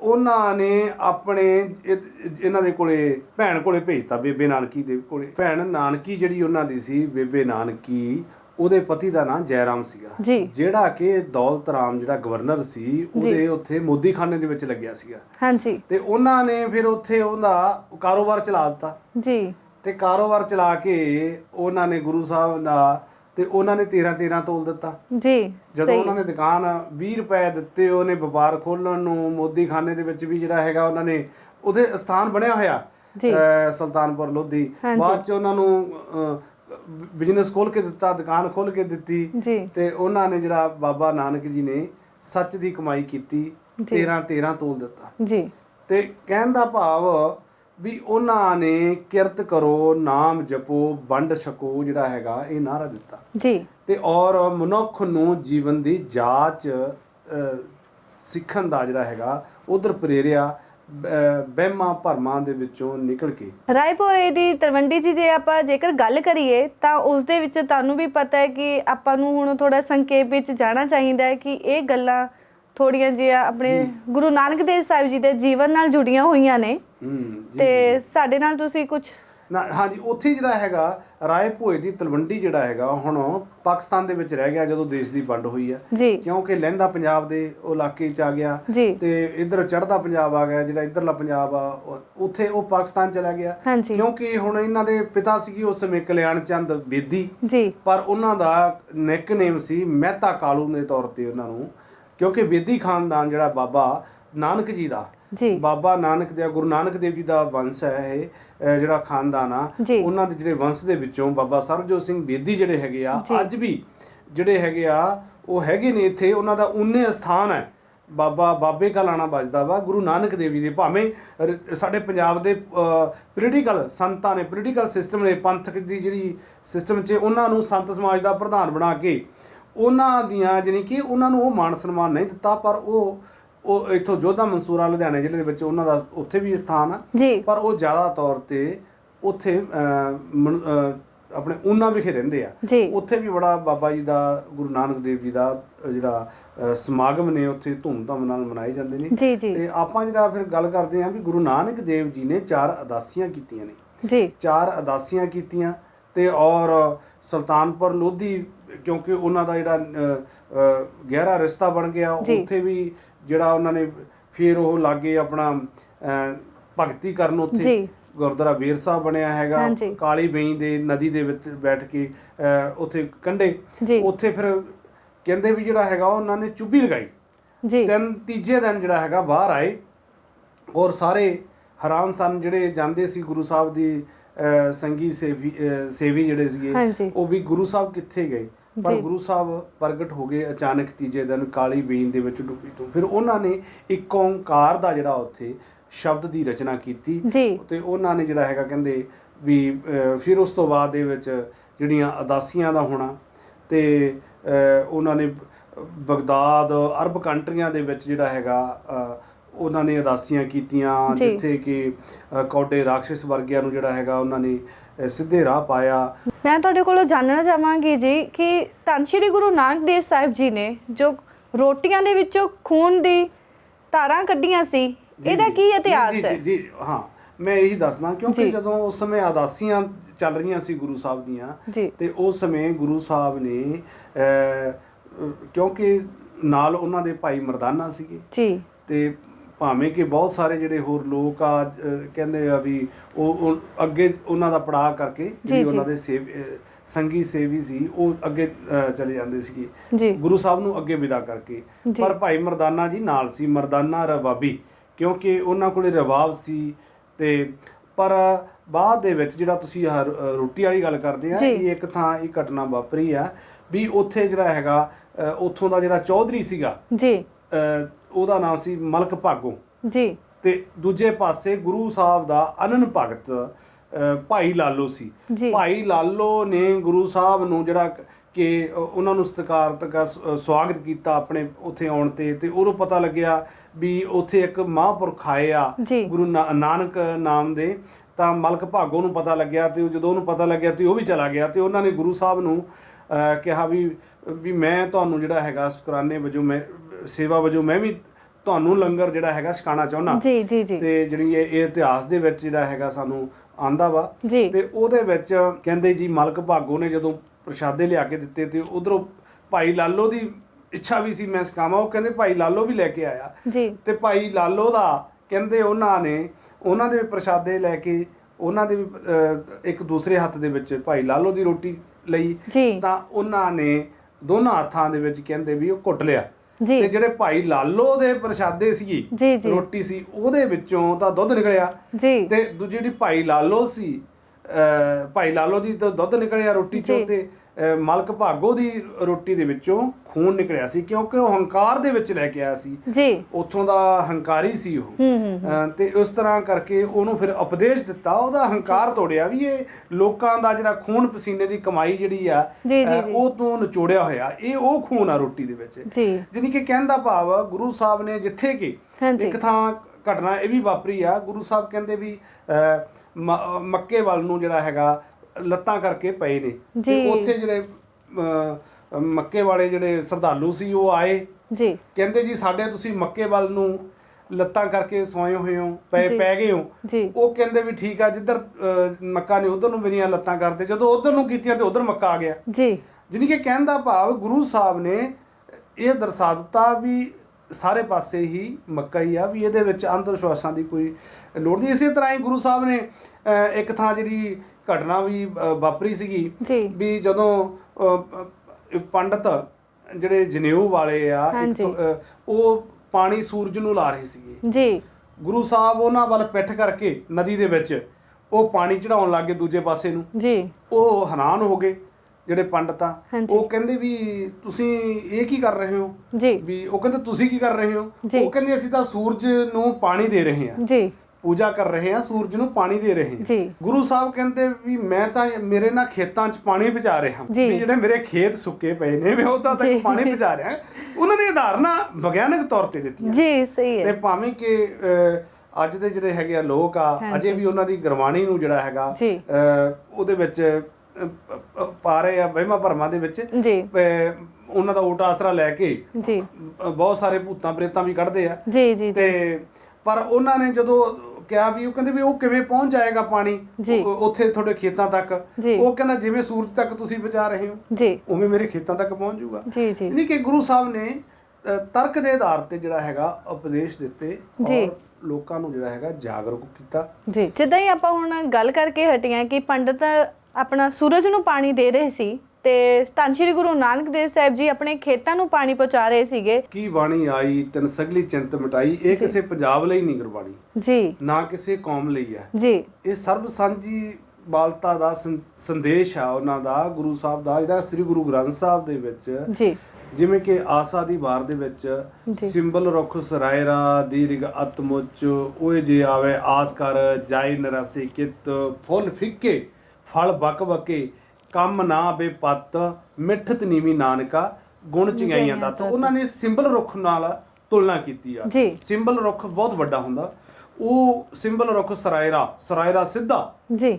ਉਹਨਾਂ ਨੇ ਆਪਣੇ ਇਹ- ਇਹਨਾਂ ਦੇ ਕੋਲੇ ਭੈਣ ਕੋਲੇ ਭੇਜਤਾ ਬੇਬੇ ਨਾਨਕੀ ਦੇ ਕੋਲੇ। ਭੈਣ ਨਾਨਕੀ ਜਿਹੜੀ ਉਹਨਾਂ ਦੀ ਸੀ ਬੇਬੇ ਨਾਨਕੀ ਉਹਦੇ ਪਤੀ ਦਾ ਨਾਂ ਜੈਰਾਮ ਸੀਗਾ। ਜੀ। ਜਿਹੜਾ ਕਿ ਦੌਲਤ ਰਾਮ ਜਿਹੜਾ ਗਵਰਨਰ ਸੀ ਉਹਦੇ ਉੱਥੇ ਮੋਦੀਖਾਨੇ ਦੇ ਵਿੱਚ ਲੱਗਿਆ ਸੀਗਾ। ਹਾਂਜੀ। ਤੇ ਉਹਨਾਂ ਨੇ ਫਿਰ ਉੱਥੇ ਉਹਦਾ ਕਾਰੋਬਾਰ ਚਲਾ ਦਿੱਤਾ। ਜੀ। ਤੇ ਕਾਰੋਬਾਰ ਚਲਾ ਕੇ ਉਹਨਾਂ ਨੇ ਗੁਰੂ ਸਾਹਿਬ ਦਾ ਤੇ ਉਹਨਾਂ ਨੇ 13 13 ਤੋਲ ਦਿੱਤਾ। ਜੀ ਜਦੋਂ ਉਹਨਾਂ ਨੇ ਦੁਕਾਨ 20 ਰੁਪਏ ਦਿੱਤੇ ਉਹਨੇ ਵਪਾਰ ਖੋਲਣ ਨੂੰ ਮੋਦੀ ਖਾਨੇ ਦੇ ਵਿੱਚ ਵੀ ਜਿਹੜਾ ਹੈਗਾ ਉਹਨਾਂ ਨੇ ਉਹਦੇ ਸਥਾਨ ਬਣਿਆ ਹੋਇਆ ਸੁਲਤਾਨਪੁਰ ਲੋਧੀ। ਬਾਅਦ ਚ ਉਹਨਾਂ ਨੂੰ ਬਿਜ਼ਨਸ ਖੋਲ ਕੇ ਦਿੱਤਾ ਦੁਕਾਨ ਖੋਲ ਕੇ ਦਿੱਤੀ ਜੀ। ਤੇ ਉਹਨਾਂ ਨੇ ਜਿਹੜਾ ਬਾਬਾ ਨਾਨਕ ਜੀ ਨੇ ਸੱਚ ਦੀ ਕਮਾਈ ਕੀਤੀ ਜੀ। 13 13 ਤੋਲ ਦਿੱਤਾ। ਜੀ। ਤੇ ਕਹਿਣ ਦਾ ਭਾਵ ਵੀ ਉਹਨਾਂ ਨੇ ਕਿਰਤ ਕਰੋ ਨਾਮ ਜਪੋ ਵੰਡ ਛਕੋ ਜਿਹੜਾ ਹੈਗਾ ਇਹ ਨਾਰਾ ਦਿੱਤਾ। ਜੀ। ਤੇ ਔਰ ਮਨੁੱਖ ਨੂੰ ਜੀਵਨ ਦੀ ਜਾਂਚ ਸਿੱਖਣ ਦਾ ਜਿਹੜਾ ਹੈਗਾ ਉਧਰ ਪ੍ਰੇਰਿਆ ਅ, ਵਹਿਮਾਂ ਭਰਮਾਂ ਦੇ ਵਿੱਚੋਂ ਨਿਕਲ ਕੇ। ਰਾਏਪੁਰੇ ਦੀ ਤਲਵੰਡੀ ਜੀ ਜੇ ਆਪਾਂ ਜੇਕਰ ਗੱਲ ਕਰੀਏ ਤਾਂ ਉਸ ਦੇ ਵਿੱਚ ਤੁਹਾਨੂੰ ਵੀ ਪਤਾ ਹੈ ਕਿ ਆਪਾਂ ਨੂੰ ਹੁਣ ਥੋੜਾ ਸੰਖੇਪ ਵਿੱਚ ਜਾਣਾ ਚਾਹੀਦਾ ਹੈ ਕਿ ਇਹ ਗੱਲਾਂ ਥੋੜੀਆਂ ਜਿਹੀਆਂ ਆਪਣੇ ਗੁਰੂ ਨਾਨਕ ਦੇਵ ਸਾਹਿਬ ਜੀ ਦੇ ਜੀਵਨ ਨਾਲ ਜੁੜੀਆਂ ਹੋਈਆਂ ਨੇ। ਤੇ ਸਾਡੇ ਨਾਲ ਤੁਸੀਂ ਕੁਝ ਨਾ ਹਾਂਜੀ ਉੱਥੇ ਜਿਹੜਾ ਹੈਗਾ ਰਾਏ ਭੋਏ ਦੀ ਤਲਵੰਡੀ ਜਿਹੜਾ ਹੈਗਾ ਹੁਣ ਪਾਕਿਸਤਾਨ ਦੇ ਵਿੱਚ ਰਹਿ ਗਿਆ ਜਦੋਂ ਦੇਸ਼ ਦੀ ਵੰਡ ਹੋਈ ਜੀ। ਕਿਉਂਕਿ ਲਹਿੰਦਾ ਪੰਜਾਬ ਦੇ ਉਹ ਇਲਾਕੇ ਚ ਆ ਗਿਆ। ਤੇ ਇੱਧਰ ਚੜ੍ਹਦਾ ਪੰਜਾਬ ਆ ਗਿਆ ਜਿਹੜਾ ਇੱਧਰਲਾ ਪੰਜਾਬ ਆ ਉੱਥੇ ਉਹ ਪਾਕਿਸਤਾਨ ਚਲਾ ਗਿਆ। ਕਿਉਂਕਿ ਹੁਣ ਇਹਨਾਂ ਦੇ ਪਿਤਾ ਸੀਗੇ ਉਸ ਸਮੇਂ ਕਲਿਆਣ ਚੰਦ ਬੇਦੀ। ਜੀ। ਪਰ ਉਹਨਾਂ ਦਾ ਨਿਕਨੇਮ ਸੀ ਮਹਿਤਾ ਕਾਲੂ ਦੇ ਤੌਰ ਤੇ ਉਹਨਾਂ ਨੂੰ। ਕਿਉਂਕਿ ਬੇਦੀ ਖਾਨਦਾਨ ਜਿਹੜਾ ਬਾਬਾ ਨਾਨਕ ਜੀ ਦਾ ਜੀ ਬਾਬਾ ਨਾਨਕ ਦੇ ਗੁਰੂ ਨਾਨਕ ਦੇਵ ਜੀ ਦਾ ਵੰਸ਼ ਹੈ ਇਹ ਜਿਹੜਾ ਖਾਨਦਾਨ ਆ। ਉਹਨਾਂ ਦੇ ਜਿਹੜੇ ਵੰਸ਼ ਦੇ ਵਿੱਚੋਂ ਬਾਬਾ ਸਰਬਜੋਤ ਸਿੰਘ ਬੇਦੀ ਜਿਹੜੇ ਹੈਗੇ ਆ। ਅੱਜ ਵੀ ਜਿਹੜੇ ਹੈਗੇ ਆ ਉਹ ਹੈਗੇ ਨੇ ਇੱਥੇ ਉਹਨਾਂ ਦਾ ਉਨੇ ਸਥਾਨ ਹੈ ਬਾਬਾ ਬਾਬੇ ਕਾ ਲਾਣਾ ਵੱਜਦਾ ਵਾ ਗੁਰੂ ਨਾਨਕ ਦੇਵ ਜੀ ਦੇ ਭਾਵੇਂ ਸਾਡੇ ਪੰਜਾਬ ਦੇ ਪੋਲੀਟੀਕਲ ਸੰਤਾਂ ਨੇ ਪੋਲੀਟੀਕਲ ਸਿਸਟਮ ਨੇ ਪੰਥਕ ਦੀ ਜਿਹੜੀ ਸਿਸਟਮ 'ਚ ਉਹਨਾਂ ਨੂੰ ਸੰਤ ਸਮਾਜ ਦਾ ਪ੍ਰਧਾਨ ਬਣਾ ਕੇ ਉਹਨਾਂ ਦੀਆਂ ਜਾਣੀ ਕਿ ਉਹਨਾਂ ਨੂੰ ਉਹ ਮਾਣ ਸਨਮਾਨ ਨਹੀਂ ਦਿੱਤਾ ਪਰ ਉਹ ਉਹ ਇੱਥੋਂ ਜੋਧਾ ਮਨਸੂਰਾ ਲੁਧਿਆਣੇ ਜ਼ਿਲ੍ਹੇ ਦੇ ਵਿੱਚ ਉਹਨਾਂ ਦਾ ਉੱਥੇ ਵੀ ਸਥਾਨ ਆ। ਜੀ। ਪਰ ਉਹ ਜ਼ਿਆਦਾ ਤੌਰ ਤੇ ਉੱਥੇ ਆਪਣੇ ਉਹਨਾਂ ਵਿਖੇ ਰਹਿੰਦੇ ਆ। ਉੱਥੇ ਵੀ ਬੜਾ ਬਾਬਾ ਜੀ ਦਾ ਗੁਰੂ ਨਾਨਕ ਦੇਵ ਜੀ ਦਾ ਜਿਹੜਾ ਸਮਾਗਮ ਨੇ ਉੱਥੇ ਧੂਮਧਾਮ ਨਾਲ ਮਨਾਏ ਜਾਂਦੇ ਨੇ। ਤੇ ਆਪਾਂ ਜਿਹੜਾ ਫਿਰ ਗੱਲ ਕਰਦੇ ਹਾਂ ਵੀ ਗੁਰੂ ਨਾਨਕ ਦੇਵ ਜੀ ਨੇ ਚਾਰ ਅਦਾਸੀਆਂ ਕੀਤੀਆਂ ਨੇ। ਜੀ। ਚਾਰ ਅਦਾਸੀਆਂ ਕੀਤੀਆਂ ਤੇ ਔਰ ਸੁਲਤਾਨਪੁਰ ਲੋਧੀ ਕਿਉਂਕਿ ਉਹਨਾਂ ਦਾ ਜਿਹੜਾ ਗਹਿਰਾ ਰਿਸ਼ਤਾ ਬਣ ਗਿਆ। ਉੱਥੇ ਵੀ ਜਿਹੜਾ ਉਹਨਾਂ ਨੇ ਫਿਰ ਉਹ ਲਾਗੇ ਆਪਣਾ ਭਗਤੀ ਕਰਨ ਉੱਥੇ। ਗੁਰਦੁਆਰਾ ਬੇਰ ਸਾਹਿਬ ਬਣਿਆ ਹੈਗਾ। ਕਾਲੀ ਬਈ ਦੇ ਨਦੀ ਦੇ ਵਿੱਚ ਬੈਠ ਕੇ ਉੱਥੇ ਕੰਢੇ। ਉੱਥੇ ਫਿਰ ਕਹਿੰਦੇ ਵੀ ਜਿਹੜਾ ਹੈਗਾ ਉਹਨਾਂ ਨੇ ਚੁੱਭੀ ਲਗਾਈ ਜੀ ਤਿੰਨ ਤੀਜੇ ਦਿਨ ਜਿਹੜਾ ਹੈਗਾ ਬਾਹਰ ਆਏ ਔਰ ਸਾਰੇ ਹੈਰਾਨ ਸਨ ਜਿਹੜੇ ਜਾਂਦੇ ਸੀ ਗੁਰੂ ਸਾਹਿਬ ਦੀ ਸੰਗੀ ਸੇਵੀ ਸੇਵੀ ਜਿਹੜੇ ਸੀਗੇ। ਉਹ ਵੀ ਗੁਰੂ ਸਾਹਿਬ ਕਿੱਥੇ ਗਏ ਪਰ ਜੀ। ਗੁਰੂ ਸਾਹਿਬ ਪ੍ਰਗਟ ਹੋ ਗਏ ਅਚਾਨਕ ਤੀਜੇ ਦਿਨ ਕਾਲੀ ਬੀਨ ਦੇ ਵਿੱਚ ਡੁੱਬੀ ਤੋਂ ਫਿਰ ਉਹਨਾਂ ਨੇ ਇੱਕ ਓੰਕਾਰ ਦਾ ਜਿਹੜਾ ਉੱਥੇ ਸ਼ਬਦ ਦੀ ਰਚਨਾ ਕੀਤੀ ਜੀ ਤੇ ਉਹਨਾਂ ਨੇ ਜਿਹੜਾ ਹੈਗਾ ਕਹਿੰਦੇ ਵੀ ਅਹ, ਫਿਰ ਉਸ ਤੋਂ ਬਾਅਦ ਦੇ ਵਿੱਚ ਜਿਹੜੀਆਂ ਅਦਾਸੀਆਂ ਦਾ ਹੋਣਾ ਤੇ ਅਹ, ਉਹਨਾਂ ਨੇ ਬਗਦਾਦ ਅਰਬ ਕੰਟਰੀਆਂ ਦੇ ਵਿੱਚ ਜਿਹੜਾ ਹੈਗਾ ਅਹ, ਉਹਨਾਂ ਨੇ ਅਦਾਸੀਆਂ ਕੀਤੀਆਂ ਜੀ। ਜਿੱਥੇ ਕਿ ਅਹ, ਕੌਡੇ ਰਾਖਸ਼ ਵਰਗਿਆਂ ਨੂੰ ਜਿਹੜਾ ਹੈਗਾ ਉਹਨਾਂ ਨੇ ਸਿੱਧੇ ਰਾਹ ਪਾਇਆ ਮੈਂ ਤੁਹਾਡੇ ਕੋਲੋਂ ਜਾਣਨਾ ਚਾਹਾਂਗੀ ਜੀ ਕਿ ਧੰਨ ਸ਼੍ਰੀ ਗੁਰੂ ਨਾਨਕ ਦੇਵ ਸਾਹਿਬ ਜੀ ਨੇ ਜੋ ਰੋਟੀਆਂ ਦੇ ਵਿੱਚੋਂ ਖੂਨ ਦੀ ਧਾਰਾਂ ਕੱਢੀਆਂ ਸੀ ਜੀ, ਇਹਦਾ ਜੀ। ਕੀ ਇਤਿਹਾਸ ਜੀ, ਹੈ ਜੀ ਜੀ ਹਾਂ ਮੈਂ ਇਹੀ ਦੱਸਦਾ ਕਿਉਂਕਿ ਜੀ। ਜਦੋਂ ਉਸ ਸਮੇਂ ਅਦਾਸੀਆਂ ਚੱਲ ਰਹੀਆਂ ਸੀ ਗੁਰੂ ਸਾਹਿਬ ਦੀਆਂ ਜੀ ਤੇ ਉਸ ਸਮੇਂ ਗੁਰੂ ਸਾਹਿਬ ਨੇ ਕਿਉਂਕਿ ਨਾਲ ਉਹਨਾਂ ਦੇ ਭਾਈ ਮਰਦਾਨਾ ਸੀਗੇ ਜੀ ਤੇ ਭਾਵੇਂ ਕਿ ਬਹੁਤ ਸਾਰੇ ਜਿਹੜੇ ਹੋਰ ਲੋਕ ਆ ਕਹਿੰਦੇ ਆ ਵੀ ਉਹ ਅੱਗੇ ਉਹਨਾਂ ਦਾ ਪੜਾਅ ਕਰਕੇ ਜੀ, ਜਿਹੜੀ। ਉਹਨਾਂ ਦੇ ਸੇਵ ਸੰਗੀ ਸੇਵੀ ਸੀ ਉਹ ਅੱਗੇ ਚਲੇ ਜਾਂਦੇ ਸੀਗੇ ਗੁਰੂ ਸਾਹਿਬ ਨੂੰ ਅੱਗੇ ਵਿਦਾ ਕਰਕੇ। ਪਰ ਭਾਈ ਮਰਦਾਨਾ ਜੀ ਨਾਲ ਸੀ ਮਰਦਾਨਾ ਰਵਾਬੀ ਕਿਉਂਕਿ ਉਹਨਾਂ ਕੋਲੇ ਰਵਾਬ ਸੀ ਤੇ ਪਰ ਬਾਅਦ ਦੇ ਵਿੱਚ ਜਿਹੜਾ ਤੁਸੀਂ ਰੋਟੀ ਵਾਲੀ ਗੱਲ ਕਰਦੇ ਆ। ਇਹ ਇੱਕ ਥਾਂ ਇਹ ਘਟਨਾ ਵਾਪਰੀ ਆ ਵੀ ਉੱਥੇ ਜਿਹੜਾ ਹੈਗਾ ਉੱਥੋਂ ਦਾ ਜਿਹੜਾ ਚੌਧਰੀ ਸੀਗਾ ਜੀ ਉਹਦਾ ਨਾਮ ਸੀ ਮਲਕ ਭਾਗੋ ਜੀ ਤੇ ਦੂਜੇ ਪਾਸੇ ਗੁਰੂ ਸਾਹਿਬ ਦਾ ਅਨਨ ਭਗਤ ਭਾਈ ਲਾਲੋ ਸੀ। ਭਾਈ ਲਾਲੋ ਨੇ ਗੁਰੂ ਸਾਹਿਬ ਨੂੰ ਜਿਹੜਾ ਕ- ਉਹਨਾਂ ਨੂੰ ਸਤਿਕਾਰਤ ਦਾ ਸ- ਅ, ਸਵਾਗਤ ਕੀਤਾ ਆਪਣੇ ਉੱਥੇ ਆਉਣ ਤੇ ਤੇ ਉਹਨੂੰ ਪਤਾ ਲੱਗਿਆ ਵੀ ਉੱਥੇ ਇੱਕ ਮਹਾਂਪੁਰਖ ਆਏ ਆ। ਗੁਰੂ ਨਾਨਕ ਨਾਮ ਦੇ ਤਾਂ ਮਲਕ ਭਾਗੋ ਨੂੰ ਪਤਾ ਲੱਗਿਆ ਤੇ ਉਹ ਜਦੋਂ ਉਹਨੂੰ ਪਤਾ ਲੱਗਿਆ ਤੇ ਉਹ ਵੀ ਚਲਾ ਗਿਆ ਤੇ ਉਹਨਾਂ ਨੇ ਗੁਰੂ ਸਾਹਿਬ ਨੂੰ ਕਿਹਾ ਵੀ ਵੀ ਮੈਂ ਤੁਹਾਨੂੰ ਜਿਹੜਾ ਹੈਗਾ ਸ਼ੁਕਰਾਨੇ ਵਜੋਂ ਮੈਂ ਸੇਵਾ ਵਜੋਂ ਮੈਂ ਵੀ ਤੁਹਾਨੂੰ ਲੰਗਰ ਜਿਹੜਾ ਹੈਗਾ ਛਕਾਣਾ ਚਾਹੁੰਦਾ ਜੀ ਜੀ ਜੀ। ਤੇ ਜਿਹੜੀ ਇਹ ਇਹ ਇਤਿਹਾਸ ਦੇ ਵਿੱਚ ਜਿਹੜਾ ਹੈਗਾ ਸਾਨੂੰ ਆਂਦਾ ਵਾ। ਤੇ ਉਹਦੇ ਵਿੱਚ ਕਹਿੰਦੇ ਜੀ ਮਲਕ ਭਾਗੋ ਨੇ ਜਦੋਂ ਪ੍ਰਸ਼ਾਦੇ ਲਿਆ ਕੇ ਦਿੱਤੇ ਤੇ ਉਧਰੋਂ ਭਾਈ ਲਾਲੋ ਦੀ ਇੱਛਾ ਵੀ ਸੀ ਮੈਂ ਸਕਾਵਾਂ ਉਹ ਕਹਿੰਦੇ ਭਾਈ ਲਾਲੋ ਵੀ ਲੈ ਕੇ ਆਇਆ। ਜੀ। ਤੇ ਭਾਈ ਲਾਲੋ ਦਾ ਕਹਿੰਦੇ ਉਹਨਾਂ ਨੇ ਉਹਨਾਂ ਦੇ ਪ੍ਰਸ਼ਾਦੇ ਲੈ ਕੇ ਉਹਨਾਂ ਦੇ ਇੱਕ ਦੂਸਰੇ ਹੱਥ ਦੇ ਵਿੱਚ ਭਾਈ ਲਾਲੋ ਦੀ ਰੋਟੀ ਲਈ। ਤਾਂ ਉਹਨਾਂ ਨੇ ਦੋਨਾਂ ਹੱਥਾਂ ਦੇ ਵਿੱਚ ਕਹਿੰਦੇ ਵੀ ਉਹ ਕੁੱਟ ਲਿਆ। ਤੇ ਜਿਹੜੇ ਭਾਈ ਲਾਲੋ ਦੇ ਪ੍ਰਸ਼ਾਦੇ ਸੀ ਰੋਟੀ ਸੀ ਉਹਦੇ ਵਿੱਚੋਂ ਤਾਂ ਦੁੱਧ ਨਿਕਲਿਆ। ਜੀ। ਤੇ ਦੂਜੀ ਜਿਹੜੀ ਭਾਈ ਲਾਲੋ ਸੀ ਭਾਈ ਲਾਲੋ ਦੀ ਤਾਂ ਦੁੱਧ ਨਿਕਲਿਆ ਰੋਟੀ ਚੋਂ। ਤੇ ਮਲਕ ਭਾਗੋ ਦੀ ਰੋਟੀ ਦੇ ਵਿੱਚੋਂ ਖੂਨ ਨਿਕਲਿਆ ਸੀ ਕਿਉਂਕਿ ਉਹ ਹੰਕਾਰ ਦੇ ਵਿੱਚ ਲੈ ਕੇ ਆਇਆ ਸੀ। ਜੀ। ਉੱਥੋਂ ਦਾ ਹੰਕਾਰੀ ਸੀ ਉਹ। ਹੂੰ ਹੂੰ ਅਹ ਤੇ ਉਸ ਤਰ੍ਹਾਂ ਕਰਕੇ ਉਹਨੂੰ ਫਿਰ ਉਪਦੇਸ਼ ਦਿੱਤਾ ਉਹਦਾ ਹੰਕਾਰ ਤੋੜਿਆ ਵੀ ਇਹ ਲੋਕਾਂ ਦਾ ਜਿਹੜਾ ਖੂਨ ਪਸੀਨੇ ਦੀ ਕਮਾਈ ਜਿਹੜੀ ਆ ਜੀ, ਜੀ, ਅਹ ਜੀ। ਉਹ ਤੋਂ ਨਿਚੋੜਿਆ ਹੋਇਆ। ਇਹ ਉਹ ਖੂਨ ਆ ਰੋਟੀ ਦੇ ਵਿੱਚ। ਜੀ। ਜਾਣੀ ਕਿ ਕਹਿਣ ਦਾ ਭਾਵ ਆ, ਗੁਰੂ ਸਾਹਿਬ ਨੇ ਜਿੱਥੇ ਕਿ ਹਾਂਜੀ। ਇੱਕ ਥਾਂ ਘਟਨਾ ਇਹ ਵੀ ਵਾਪਰੀ ਆ ਗੁਰੂ ਸਾਹਿਬ ਕਹਿੰਦੇ ਵੀ ਅਹ, ਮ- ਅਹ, ਮੱਕੇ ਵੱਲ ਨੂੰ ਜਿਹੜਾ ਹੈਗਾ ਲੱਤਾਂ ਕਰਕੇ ਪਏ ਨੇ। ਤੇ ਉੱਥੇ ਜਿਹੜੇ ਮੱਕੇ ਵਾਲੇ ਜਿਹੜੇ ਸਰਦਾਲੂ ਸੀ ਉਹ ਆਏ। ਜੀ। ਕਹਿੰਦੇ ਜੀ ਸਾਡੇ ਤੁਸੀਂ ਮੱਕੇ ਵੱਲ ਨੂੰ ਲੱਤਾਂ ਕਰਕੇ ਸੋਏ ਹੋਏ ਹੋ ਪੈ ਜੀ। ਪੈ ਗਏ ਹੋ। ਜੀ। ਉਹ ਕਹਿੰਦੇ ਵੀ ਠੀਕ ਆ ਜਿੱਧਰ ਮੱਕਾ ਨੇ ਉਧਰ ਨੂੰ ਮੇਰੀਆਂ ਲੱਤਾਂ ਕਰਦੇ ਜਦੋਂ ਉਧਰ ਨੂੰ ਕੀਤੀਆਂ ਤੇ ਉਧਰ ਮੱਕਾ ਆ ਗਿਆ। ਜੀ। ਜਾਣੀ ਕਿ ਕਹਿਣ ਦਾ ਭਾਵ ਗੁਰੂ ਸਾਹਿਬ ਨੇ ਇਹ ਦਰਸਾ ਦਿੱਤਾ ਵੀ ਸਾਰੇ ਪਾਸੇ ਹੀ ਮੱਕਾ ਹੀ ਆ ਵੀ ਇਹਦੇ ਵਿੱਚ ਅੰਧ ਵਿਸ਼ਵਾਸਾਂ ਦੀ ਕੋਈ ਲੋੜ ਨਹੀਂ। ਇਸੇ ਤਰ੍ਹਾਂ ਹੀ ਗੁਰੂ ਸਾਹਿਬ ਨੇ ਅਹ, ਇੱਕ ਥਾਂ ਜਿਹੜੀ ਘਟਨਾ ਵੀ ਵਾਪਰੀ ਸੀਗੀ ਵੀ ਜਦੋਂ ਪੰਡਤ ਜਿਹੜੇ ਜਨੇਊ ਵਾਲੇ ਆ ਉਹ ਪਾਣੀ ਸੂਰਜ ਨੂੰ ਲਾ ਰਹੇ ਸੀਗੇ। ਜੀ। ਗੁਰੂ ਸਾਹਿਬ ਉਹਨਾਂ ਵੱਲ ਪਿੱਠ ਕਰਕੇ ਨਦੀ ਦੇ ਵਿੱਚ ਉਹ ਪਾਣੀ ਚੜਾਉਣ ਲੱਗੇ ਦੂਜੇ ਪਾਸੇ ਨੂੰ। ਜੀ। ਉਹ ਹੈਰਾਨ ਹੋ ਗਏ ਜਿਹੜੇ ਪੰਡਤ ਆ। ਉਹ ਕਹਿੰਦੇ ਵੀ ਤੁਸੀਂ ਇਹ ਕੀ ਕਰ ਰਹੇ ਹੋ? ਜੀ। ਵੀ ਉਹ ਕਹਿੰਦੇ ਤੁਸੀਂ ਕੀ ਕਰ ਰਹੇ ਹੋ। ਉਹ ਕਹਿੰਦੇ ਅਸੀਂ ਤਾਂ ਸੂਰਜ ਨੂੰ ਪਾਣੀ ਦੇ ਰਹੇ ਹਾਂ। ਜੀ। ਪੂਜਾ ਕਰ ਰਹੇ ਹਾਂ ਸੂਰਜ ਨੂੰ ਪਾਣੀ ਦੇ ਰਹੇ ਹਾਂ। ਜੀ। ਗੁਰੂ ਸਾਹਿਬ ਕਹਿੰਦੇ ਵੀ ਮੈਂ ਤਾਂ ਮੇਰੇ ਨਾਲ ਖੇਤਾਂ 'ਚ ਪਾਣੀ ਪਹੁੰਚਾ ਰਿਹਾ ਜੀ। ਵੀ ਜਿਹੜੇ ਮੇਰੇ ਖੇਤ ਸੁੱਕੇ ਪਏ ਨੇ ਮੈਂ ਉਹਦਾ ਜੀ। ਤੱਕ ਪਾਣੀ ਪਹੁੰਚਾ ਰਿਹਾ ਉਹਨਾਂ ਨੇ ਉਦਾਹਰਨਾਂ ਵਿਗਿਆਨਕ ਤੌਰ ਤੇ ਦਿੱਤੀਆਂ। ਜੀ ਸਹੀ ਤੇ ਹੈ ਭਾਵੇਂ ਕਿ ਅਹ, ਅੱਜ ਦੇ ਜਿਹੜੇ ਹੈਗੇ ਆ ਲੋਕ ਆ ਹਾਂਜੀ। ਅਜੇ ਵੀ ਉਹਨਾਂ ਦੀ ਗੁਰਬਾਣੀ ਨੂੰ ਜਿਹੜਾ ਹੈਗਾ ਜੀ। ਅਹ, ਉਹਦੇ ਵਿੱਚ ਅਹ, ਪਾ ਰਹੇ ਆ ਵਹਿਮਾਂ ਭਰਮਾਂ ਦੇ ਵਿੱਚ। ਜੀ। ਅਹ, ਉਹਨਾਂ ਦਾ ਓਟ ਆਸਰਾ ਲੈ ਕੇ ਜੀ। ਅਹ, ਬਹੁਤ ਸਾਰੇ ਭੂਤਾਂ ਪ੍ਰੇਤਾਂ ਵੀ ਕੱਢਦੇ ਆ। ਜੀ ਜੀ ਜੀ। ਤੇ ਪਰ ਉਹਨਾਂ ਨੇ ਜਦੋਂ ਕਿਹਾ ਵੀ ਉਹ ਕਹਿੰਦੇ ਵੀ ਉਹ ਕਿਵੇਂ ਪਹੁੰਚ ਜਾਏਗਾ ਪਾਣੀ? ਜੀ। ਉਹ- ਉੱਥੇ ਤੁਹਾਡੇ ਖੇਤਾਂ ਤੱਕ। ਜੀ। ਉਹ ਕਹਿੰਦਾ ਜਿਵੇਂ ਸੂਰਜ ਤੱਕ ਤੁਸੀਂ ਪਹੁੰਚਾ ਰਹੇ ਹੋ ਜੀ। ਉਵੇਂ ਮੇਰੇ ਖੇਤਾਂ ਤੱਕ ਪਹੁੰਚ ਜਾਊਗਾ। ਜੀ ਜੀ। ਯਾਨੀ ਕਿ ਗੁਰੂ ਸਾਹਿਬ ਨੇ ਅ, ਤਰਕ ਦੇ ਆਧਾਰ ਤੇ ਜਿਹੜਾ ਹੈਗਾ ਉਪਦੇਸ਼ ਦਿੱਤੇ ਜੀ। ਔਰ ਲੋਕਾਂ ਨੂੰ ਜਿਹੜਾ ਹੈਗਾ ਜਾਗਰੂਕ ਕੀਤਾ। ਜੀ। ਜਿੱਦਾਂ ਹੀ ਆਪਾਂ ਹੁਣ ਗੱਲ ਕਰਕੇ ਹਟੀਆਂ ਕਿ ਪੰਡਤ ਆਪਣਾ ਸੂਰਜ ਨੂੰ ਪਾਣੀ ਦੇ ਰਹੇ ਸੀ ਤੇ ਧੰਨ ਸ਼੍ਰੀ ਗੁਰੂ ਨਾਨਕ ਦੇਵ ਸਾਹਿਬ ਜੀ ਆਪਣੇ ਖੇਤਾਂ ਨੂੰ ਪਾਣੀ ਪਹੁੰਚਾ ਰਹੇ ਸੀਗੇ। ਕੀ ਬਾਣੀ ਆਈ ਤਨ ਸਗਲੀ ਚਿੰਤ ਮਿਟਾਈ ਇਹ ਕਿਸੇ ਪੰਜਾਬ ਲਈ ਨਹੀਂ ਗੁਰਬਾਣੀ? ਜੀ। ਨਾ ਕਿਸੇ ਕੌਮ ਲਈ ਹੈ। ਜੀ। ਇਹ ਸਰਬ ਸਾਂਝੀ ਬਾਲਤਾ ਦਾ ਸੰਦੇਸ਼ ਆ ਉਹਨਾਂ ਦਾ ਗੁਰੂ ਸਾਹਿਬ ਦਾ ਜਿਹੜਾ ਸ੍ਰੀ ਗੁਰੂ ਗ੍ਰੰਥ ਸਾਹਿਬ ਦੇ ਵਿੱਚ ਜੀ। ਜਿਵੇਂ ਕਿ ਆਸਾ ਦੀ ਵਾਰ ਦੇ ਵਿੱਚ। ਸਿੰਬਲ ਰੁਖ ਸਰਾਇਰਾ ਦੀਰਘ ਅਤਮੁੱਚ ਓਏ ਜੇ ਆਵੇ ਆਸ ਕਰ ਜਾਈ ਨਰਾਸੇ ਕਿਤ ਫੁੱਲ ਫਿੱਕੇ ਫਲ ਬਕ ਬਕੇ ਕੰਮ ਨਾ ਬੇਪਤ ਮਿੱਠਤ ਨੀਵੀ ਨਾਨਕਾ ਗੁਣ ਚਿੰਗਾਈਆਂ ਤਤ। ਉਹਨਾਂ ਨੇ ਸਿੰਬਲ ਰੁਖ ਨਾਲ ਤੁਲਨਾ ਕੀਤੀ ਆ। ਜੀ। ਸਿੰਬਲ ਰੁਖ ਬਹੁਤ ਵੱਡਾ ਹੁੰਦਾ। ਉਹ ਸਿੰਬਲ ਰੁਖ ਸਰਾਇਰਾ ਸਰਾਇਰਾ ਸਿੱਧਾ। ਜੀ।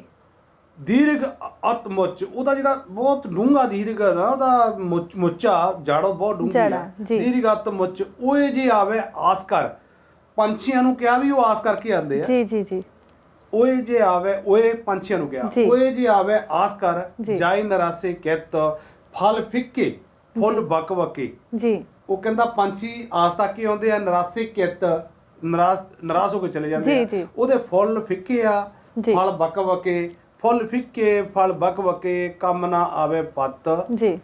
ਦੀਰਘ ਅਤਮੁੱਚ ਉਹਦਾ ਜਿਹੜਾ ਬਹੁਤ ਡੂੰਘਾ ਦੀਰਘ ਹੈ ਨਾ ਉਹਦਾ ਮੁੱਚ ਮੁੱਚਾ ਜੜੋ ਬਹੁਤ ਡੂੰਘੀ ਜੜ੍ਹਾਂ, ਆ ਜੀ। ਦੀਰਘ ਅਤਮੁੱਚ ਓਏ ਜੇ ਆਵੇ ਆਸ ਕਰ ਪੰਛੀਆਂ ਨੂੰ ਕਿਹਾ ਵੀ ਉਹ ਆਸ ਕਰਕੇ ਆਉਂਦੇ ਆ। ਜੀ ਜੀ ਜੀ। ਓਏ ਜੇ ਆਵੇ ਓਏ ਪੰਛੀਆਂ ਨੂੰ ਕਿਹਾ ਜੀ। ਓਏ ਜੇ ਆਵੇ ਆਸ ਕਰ ਜੀ। ਜਾਈ ਨਰਾਸੇ ਕਿਤ ਫਲ ਫਿੱਕੇ ਫੁੱਲ ਬਕ ਬਕੇ ਜੀ। ਉਹ ਕਹਿੰਦਾ ਪੰਛੀ ਆਸ ਤੱਕ ਹੀ ਆਉਂਦੇ ਆ ਨਰਾਸੇ ਕਿਤ ਨਰਾਸ ਨਰਾਸ ਹੋ ਕੇ ਚਲੇ ਜਾਂਦੇ ਜੀ, ਆ। ਜੀ। ਉਹਦੇ ਫੁੱਲ ਫਿੱਕੇ ਆ ਜੀ। ਫਲ ਬਕ ਬਕੇ ਫੁੱਲ ਫਿੱਕੇ ਫਲ ਬਕ ਬਕੇ ਕੰਮ ਨਾ ਆਵੇ ਪੱਤ। ਜੀ।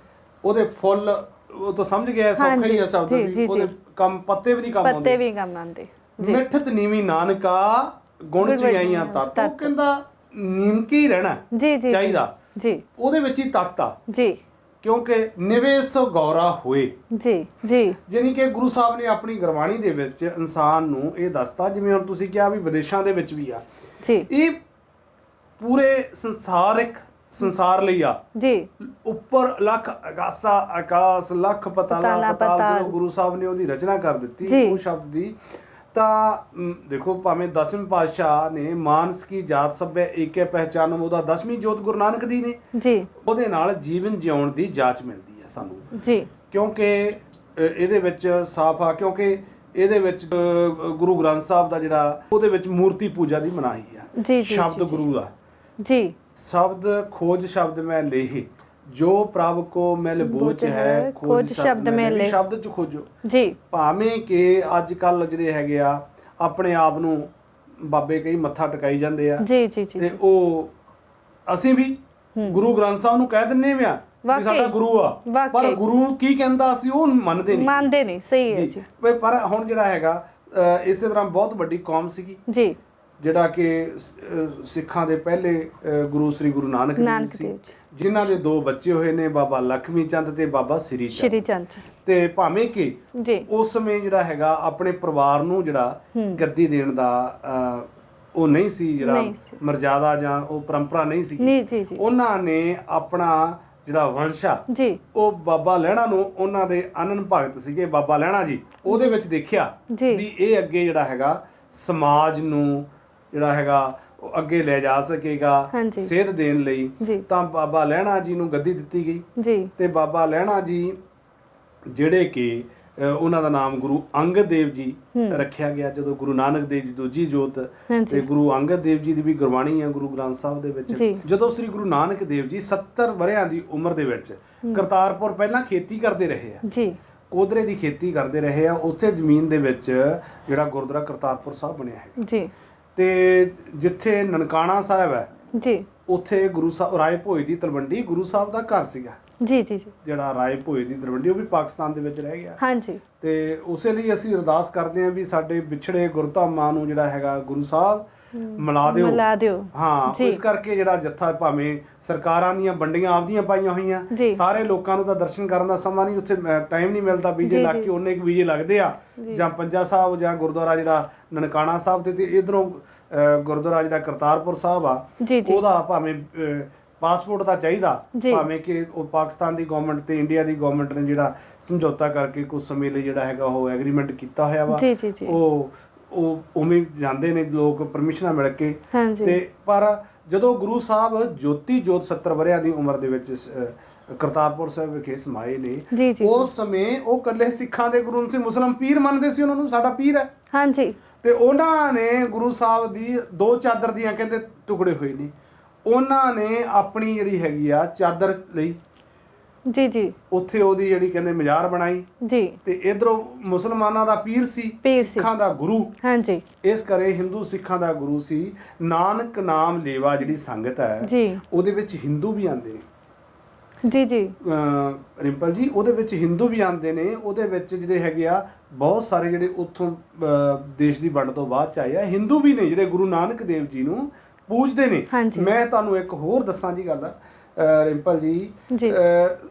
ਉਹਦੇ ਫੁੱਲ ਉਹ ਤਾਂ ਸਮਝ ਗਿਆ ਸੌਖਾ ਹੀ ਆ ਸ਼ਬਦ ਜੀ, ਵੀ। ਜੀ, ਉਹਦੇ। ਕੰਮ ਪੱਤੇ ਵੀ ਨਹੀਂ ਕੰਮ ਪੱਤੇ ਆਉਂਦੇ। ਵੀ ਕੰਮ ਆਉਂਦੇ। ਜੀ। ਮਿੱਠਤ ਨੀਵੀਂ ਨਾਨਕਾ ਗੁਣ ਚਿਆਈਆਂ ਵਡਿਆਈਆਂ ਤਤ। ਉਹ ਕਹਿੰਦਾ ਨੀਮਕੇ ਹੀ ਰਹਿਣਾ ਜੀ ਜੀ ਜੀ। ਚਾਹੀਦਾ। ਜੀ। ਉਹਦੇ ਵਿੱਚ ਹੀ ਤੱਤ ਆ। ਜੀ। ਕਿਉਂਕਿ ਨਿਵੇਸ਼ ਗੌਰਾ ਹੋਏ। ਜੀ ਜੀ। ਜਾਣੀ ਕਿ ਗੁਰੂ ਸਾਹਿਬ ਨੇ ਆਪਣੀ ਗੁਰਬਾਣੀ ਦੇ ਵਿੱਚ ਇਨਸਾਨ ਨੂੰ ਇਹ ਦੱਸਤਾ ਜਿਵੇਂ ਹੁਣ ਤੁਸੀਂ ਕਿਹਾ ਵੀ ਵਿਦੇਸ਼ਾਂ ਦੇ ਵਿੱਚ ਵੀ ਆ। ਜੀ। ਇਹ ਪੂਰੇ ਸੰਸਾਰਿਕ ਸੰਸਾਰ ਲਈ ਆ। ਜੀ। ਉੱਪਰ ਲੱਖ ਆਕਾਸਾ ਆਕਾਸ ਲੱਖ ਪਤਾਲਾ ਪਤਾਲਾ। ਜਦੋਂ ਗੁਰੂ ਸਾਹਿਬ ਨੇ ਉਹਦੀ ਰਚਨਾ ਕਰ ਦਿੱਤੀ। ਉਹ ਸ਼ਬਦ ਦੀ ਤਾਂ ਦੇਖੋ ਭਾਵੇਂ ਦਸਵੇਂ ਪਾਤਸ਼ਾਹ ਨੇ ਮਾਨਸ ਕੀ ਜਾਤ ਸਭੈ ਏਕੇ ਪਹਿਚਾਨਮ ਉਹਦਾ ਦਸਵੀਂ ਜੋਤ ਗੁਰੂ ਨਾਨਕ ਦੀ ਨੇ ਜੀ। ਉਹਦੇ ਨਾਲ ਜੀਵਨ ਜਿਉਣ ਦੀ ਜਾਚ ਮਿਲਦੀ ਹੈ ਸਾਨੂੰ। ਜੀ। ਕਿਉਂਕਿ ਇਹਦੇ ਵਿੱਚ ਸਾਫ਼ ਆ ਕਿਉਂਕਿ ਇਹਦੇ ਵਿੱਚ ਗੁਰੂ ਗ੍ਰੰਥ ਸਾਹਿਬ ਦਾ ਜਿਹੜਾ ਉਹਦੇ ਵਿੱਚ ਮੂਰਤੀ ਪੂਜਾ ਦੀ ਮਨਾਹੀ ਆ ਸ਼ਬਦ। ਗੁਰੂ ਦਾ। ਜੀ। ਸ਼ਬਦ ਖੋਜ ਸ਼ਬਦ ਮੈਂ ਲੇਹੇ। ਜੋ ਪ੍ਰਭ ਕੋ ਮਿਲ ਬੋਝ ਹੈ ਖੋਜ ਸ਼ਬਦ ਮੈਂ ਲੇਹੇ ਸ਼ਬਦ ਚ ਖੋਜੋ। ਜੀ। ਭਾਵੇਂ ਕਿ ਅੱਜ ਕੱਲ ਜਿਹੜੇ ਹੈਗੇ ਆ ਆਪਣੇ ਆਪ ਨੂੰ ਬਾਬੇ ਕਈ ਮੱਥਾ ਟਿਕਾਈ ਜਾਂਦੇ ਆ। ਜੀ ਜੀ ਜੀ ਤੇ ਉਹ ਅਸੀਂ ਵੀ ਗੁਰੂ ਗ੍ਰੰਥ ਸਾਹਿਬ ਨੂੰ ਕਹਿ ਦਿੰਨੇ ਵਿਆ ਵੀ। ਸਾਡਾ ਗੁਰੂ ਆ। ਪਰ ਗੁਰੂ ਕੀ ਕਹਿੰਦਾ ਸੀ ਉਹ ਮੰਨਦੇ ਨਹੀਂ। ਮੰਨਦੇ ਨਹੀਂ। ਸਹੀ ਹੈ ਜੀ। ਪਰ- ਹੁਣ ਜਿਹੜਾ ਹੈਗਾ ਇਸੇ ਤਰ੍ਹਾਂ ਬਹੁਤ ਵੱਡੀ ਕੌਮ ਸੀਗੀ। ਜੀ। ਜਿਹੜਾ ਕਿ ਸਿੱਖਾਂ ਦੇ ਪਹਿਲੇ ਗੁਰੂ ਸ੍ਰੀ ਗੁਰੂ ਨਾਨਕ ਦੇਵ ਸੀ। ਜਿਨ੍ਹਾਂ ਦੇ ਦੋ ਬੱਚੇ ਹੋਏ ਨੇ ਬਾਬਾ ਲਖਮੀ ਚੰਦ ਤੇ ਬਾਬਾ ਸ੍ਰੀ ਚੰਦ ਸ਼੍ਰੀ ਚੰਦ। ਤੇ ਭਾਵੇਂ ਕਿ ਉਸ ਸਮੇਂ ਜਿਹੜਾ ਹੈਗਾ ਆਪਣੇ ਪਰਿਵਾਰ ਨੂੰ ਜਿਹੜਾ ਗੱਦੀ ਦੇਣ ਦਾ ਉਹ ਨਹੀਂ ਸੀ ਜਿਹੜਾ। ਮਰਜ਼ਾਦਾ ਜਾਂ ਉਹ ਪਰੰਪਰਾ ਨਹੀਂ ਸੀ ਉਹਨਾਂ ਨੇ ਆਪਣਾ ਜਿਹੜਾ ਵੰਸ਼ ਜੀ ਉਹ ਬਾਬਾ ਲਹਿਣਾ ਨੂੰ ਉਹਨਾਂ ਦੇ ਅਨਨ ਭਗਤ ਸੀਗੇ ਬਾਬਾ ਲਹਿਣਾ ਜੀ ਉਹਦੇ ਵਿੱਚ ਦੇਖਿਆ। ਵੀ ਇਹ ਅੱਗੇ ਜਿਹੜਾ ਹੈਗਾ ਸਮਾਜ ਨੂੰ ਜਿਹੜਾ ਹੈਗਾ ਉਹ ਅੱਗੇ ਲੈ ਜਾ ਸਕੇਗਾ ਹਾਂਜੀ। ਸੇਧ ਦੇਣ ਲਈ ਜੀ। ਤਾਂ ਬਾਬਾ ਲਹਿਣਾ ਜੀ ਨੂੰ ਗੱਦੀ ਦਿੱਤੀ ਗਈ। ਜੀ। ਤੇ ਬਾਬਾ ਲਹਿਣਾ ਜੀ ਜਿਹੜੇ ਕਿ ਅ, ਉਹਨਾਂ ਦਾ ਨਾਮ ਗੁਰੂ ਅੰਗਦ ਦੇਵ ਜੀ ਰੱਖਿਆ ਗਿਆ ਜਦੋਂ ਗੁਰੂ ਨਾਨਕ ਦੇਵ ਜੀ ਦੂਜੀ ਜੋਤ ਹਾਂਜੀ। ਤੇ ਗੁਰੂ ਅੰਗਦ ਦੇਵ ਜੀ ਦੀ ਵੀ ਗੁਰਬਾਣੀ ਹੈ ਗੁਰੂ ਗ੍ਰੰਥ ਸਾਹਿਬ ਦੇ ਵਿੱਚ। ਜੀ। ਜਦੋਂ ਸ੍ਰੀ ਗੁਰੂ ਨਾਨਕ ਦੇਵ ਜੀ 70 ਵਰਿਆਂ ਦੀ ਉਮਰ ਦੇ ਵਿੱਚ ਕਰਤਾਰਪੁਰ ਪਹਿਲਾਂ ਖੇਤੀ ਕਰਦੇ ਰਹੇ ਆ। ਜੀ। ਕੋਦਰੇ ਦੀ ਖੇਤੀ ਕਰਦੇ ਰਹੇ ਆ ਉਸੇ ਜ਼ਮੀਨ ਦੇ ਵਿੱਚ ਜਿਹੜਾ ਗੁਰਦੁਆਰਾ ਕਰਤਾਰਪੁਰ ਸਾਹਿਬ ਬਣਿਆ ਹੈ ਜੀ। ਤੇ ਜਿੱਥੇ ਨਨਕਾਣਾ ਸਾਹਿਬ ਹੈ ਜੀ। ਉੱਥੇ ਗੁਰੂ ਸਾਹਿਬ ਰਾਏ ਭੋਏ ਦੀ ਤਲਵੰਡੀ ਗੁਰੂ ਸਾਹਿਬ ਦਾ ਘਰ ਸੀਗਾ। ਜੀ ਜੀ ਜੀ। ਜਿਹੜਾ ਰਾਏ ਭੋਏ ਦੀ ਤਲਵੰਡੀ ਉਹ ਵੀ ਪਾਕਿਸਤਾਨ ਦੇ ਵਿੱਚ ਰਹਿ ਗਿਆ। ਹਾਂਜੀ। ਤੇ ਉਸੇ ਲਈ ਅਸੀਂ ਅਰਦਾਸ ਕਰਦੇ ਹਾਂ ਵੀ ਸਾਡੇ ਵਿਛੜੇ ਗੁਰਧਾਮਾਂ ਨੂੰ ਜਿਹੜਾ ਹੈਗਾ ਗੁਰੂ ਸਾਹਿਬ ਮਿਲਾ ਦਿਓ ਮਿਲਾ ਦਿਓ ਹਾਂ। ਇਸ ਕਰਕੇ ਜਿਹੜਾ ਜੱਥਾ ਭਾਵੇਂ ਸਰਕਾਰਾਂ ਦੀਆਂ ਵੰਡੀਆਂ ਆਪਦੀਆਂ ਪਾਈਆਂ ਹੋਈਆਂ। ਸਾਰੇ ਲੋਕਾਂ ਨੂੰ ਤਾਂ ਦਰਸ਼ਨ ਕਰਨ ਦਾ ਸਮਾਂ ਨਹੀਂ ਉੱਥੇ ਟਾਈਮ ਨਹੀਂ ਮਿਲਦਾ ਵੀਜ਼ੇ ਲੱਗ। ਕੇ ਉਹਨੇ ਕੁ ਵੀਜ਼ੇ ਲੱਗਦੇ ਆ ਜਾਂ ਪੰਜਾ ਸਾਹਿਬ ਜਾਂ ਗੁਰਦੁਆਰਾ ਜਿਹੜਾ ਨਨਕਾਣਾ ਸਾਹਿਬ ਤੇ ਤੇ ਇਧਰੋਂ ਗੁਰਦੁਆਰਾ ਜਿਹੜਾ ਕਰਤਾਰਪੁਰ ਸਾਹਿਬ ਆ। ਉਹਦਾ ਭਾਵੇਂ ਪਾਸਪੋਰਟ ਤਾਂ ਚਾਹੀਦਾ। ਭਾਵੇਂ ਕਿ ਉਹ ਪਾਕਿਸਤਾਨ ਦੀ ਗਵਰਨਮੈਂਟ ਤੇ ਇੰਡੀਆ ਦੀ ਗਵਰਨਮੈਂਟ ਨੇ ਜਿਹੜਾ ਸਮਝੌਤਾ ਕਰਕੇ ਕੁਝ ਸਮੇਂ ਲਈ ਜਿਹੜਾ ਹੈਗਾ ਉਹ ਐਗਰੀਮੈਂਟ ਕੀਤਾ ਹੋਇਆ ਵਾ। ਉਹ ਉਹ ਉਵੇਂ ਜਾਂਦੇ ਨੇ ਲੋਕ ਪਰਮਿਸ਼ਨਾਂ ਮਿਲ ਕੇ। ਹਾਂਜੀ। ਤੇ ਪਰ ਜਦੋਂ ਗੁਰੂ ਸਾਹਿਬ ਜੋਤੀ ਜੋਤ 70 ਵਰਿਆਂ ਦੀ ਉਮਰ ਦੇ ਵਿੱਚ ਕਰਤਾਰਪੁਰ ਸਾਹਿਬ ਵਿਖੇ ਸਮਾਏ ਨੇ ਜੀ, ਜੀ, ਜੀ। ਉਸ ਸਮੇਂ ਉਹ ਕੱਲੇ ਸਿੱਖਾਂ ਦੇ ਗੁਰੂ ਸੀ ਮੁਸਲਮ ਪੀਰ ਮੰਨਦੇ ਸੀ ਉਹਨਾਂ ਨੂੰ ਸਾਡਾ ਪੀਰ ਹੈ। ਹਾਂਜੀ। ਤੇ ਉਹਨਾਂ ਨੇ ਗੁਰੂ ਸਾਹਿਬ ਦੀ ਦੋ ਚਾਦਰ ਦੀਆਂ ਕਹਿੰਦੇ ਟੁਕੜੇ ਹੋਏ ਨੇ। ਉਹਨਾਂ ਨੇ ਆਪਣੀ ਜਿਹੜੀ ਹੈਗੀ ਆ ਚਾਦਰ ਲਈ ਜੀ ਜੀ। ਉੱਥੇ ਉਹਦੀ ਜਿਹੜੀ ਕਹਿੰਦੇ ਮਜ਼ਾਰ ਬਣਾਈ। ਜੀ। ਤੇ ਇਧਰੋਂ ਮੁਸਲਮਾਨਾਂ ਦਾ ਪੀਰ ਸੀ ਪੀਰ ਸੀ। ਸਿੱਖਾਂ ਦਾ ਗੁਰੂ। ਹਾਂਜੀ। ਇਸ ਕਰੇ ਹਿੰਦੂ ਸਿੱਖਾਂ ਦਾ ਗੁਰੂ ਸੀ। ਨਾਨਕ ਨਾਮ ਲੇਵਾ ਜਿਹੜੀ ਸੰਗਤ ਹੈ ਜੀ। ਉਹਦੇ ਵਿੱਚ ਹਿੰਦੂ ਵੀ ਆਉਂਦੇ ਨੇ। ਜੀ ਜੀ। ਰਿੰਪਲ ਜੀ ਉਹਦੇ ਵਿੱਚ ਹਿੰਦੂ ਵੀ ਆਉਂਦੇ ਨੇ। ਉਹਦੇ ਵਿੱਚ ਜਿਹੜੇ ਹੈਗੇ ਆ ਬਹੁਤ ਸਾਰੇ ਜਿਹੜੇ ਉੱਥੋਂ ਦੇਸ਼ ਦੀ ਵੰਡ ਤੋਂ ਬਾਅਦ ਚ ਆਏ ਆ ਹਿੰਦੂ ਵੀ ਨੇ ਜਿਹੜੇ ਗੁਰੂ ਨਾਨਕ ਦੇਵ ਜੀ ਨੂੰ ਪੂਜਦੇ ਨੇ। ਹਾਂਜੀ। ਮੈਂ ਤੁਹਾਨੂੰ ਇੱਕ ਹੋਰ ਦੱਸਾਂ ਜੀ ਗੱਲ। ਰਿੰਪਲ ਜੀ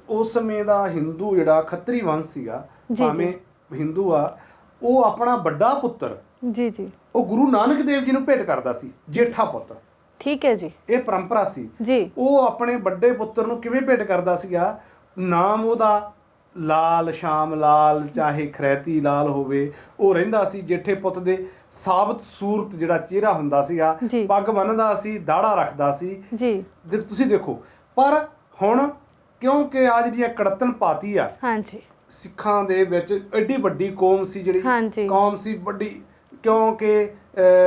ਉਸ ਸਮੇਂ ਦਾ ਹਿੰਦੂ ਜਿਹੜਾ ਖੱਤਰੀ ਵੰਸ਼ ਸੀਗਾ। ਭਾਵੇਂ ਹਿੰਦੂ ਆ ਉਹ ਆਪਣਾ ਵੱਡਾ ਪੁੱਤਰ ਜੀ ਜੀ। ਉਹ ਗੁਰੂ ਨਾਨਕ ਦੇਵ ਜੀ ਨੂੰ ਭੇਟ ਕਰਦਾ ਸੀ ਜੇਠਾ ਪੁੱਤ। ਠੀਕ ਹੈ ਜੀ। ਇਹ ਪਰੰਪਰਾ ਸੀ। ਜੀ। ਉਹ ਆਪਣੇ ਵੱਡੇ ਪੁੱਤਰ ਨੂੰ ਕਿਵੇਂ ਭੇਟ ਕਰਦਾ ਸੀਗਾ? ਨਾਮ ਉਹਦਾ ਲਾਲ ਸ਼ਾਮ ਲਾਲ ਚਾਹੇ ਖਰੈਤੀ ਲਾਲ ਹੋਵੇ ਉਹ ਰਹਿੰਦਾ ਸੀ ਜੇਠੇ ਪੁੱਤ ਦੇ ਸਾਬਤ ਸੂਰਤ ਜਿਹੜਾ ਚਿਹਰਾ ਹੁੰਦਾ ਸੀਗਾ। ਪੱਗ ਬੰਨਦਾ ਸੀ ਦਾੜਾ ਰੱਖਦਾ ਸੀ। ਜੀ। ਤੁਸੀਂ ਦੇਖੋ ਪਰ ਹੁਣ ਕਿਉਂਕਿ ਜਿਹੜੀ ਇਹ ਕੜਤਨ ਪਾਤੀ ਆ ਹਾਂਜੀ ਸਿੱਖਾਂ ਦੇ ਵਿੱਚ ਐਡੀ ਵੱਡੀ ਕੌਮ ਸੀ ਜਿਹੜੀ। ਕੌਮ ਸੀ ਵੱਡੀ ਕਿਉਂਕਿ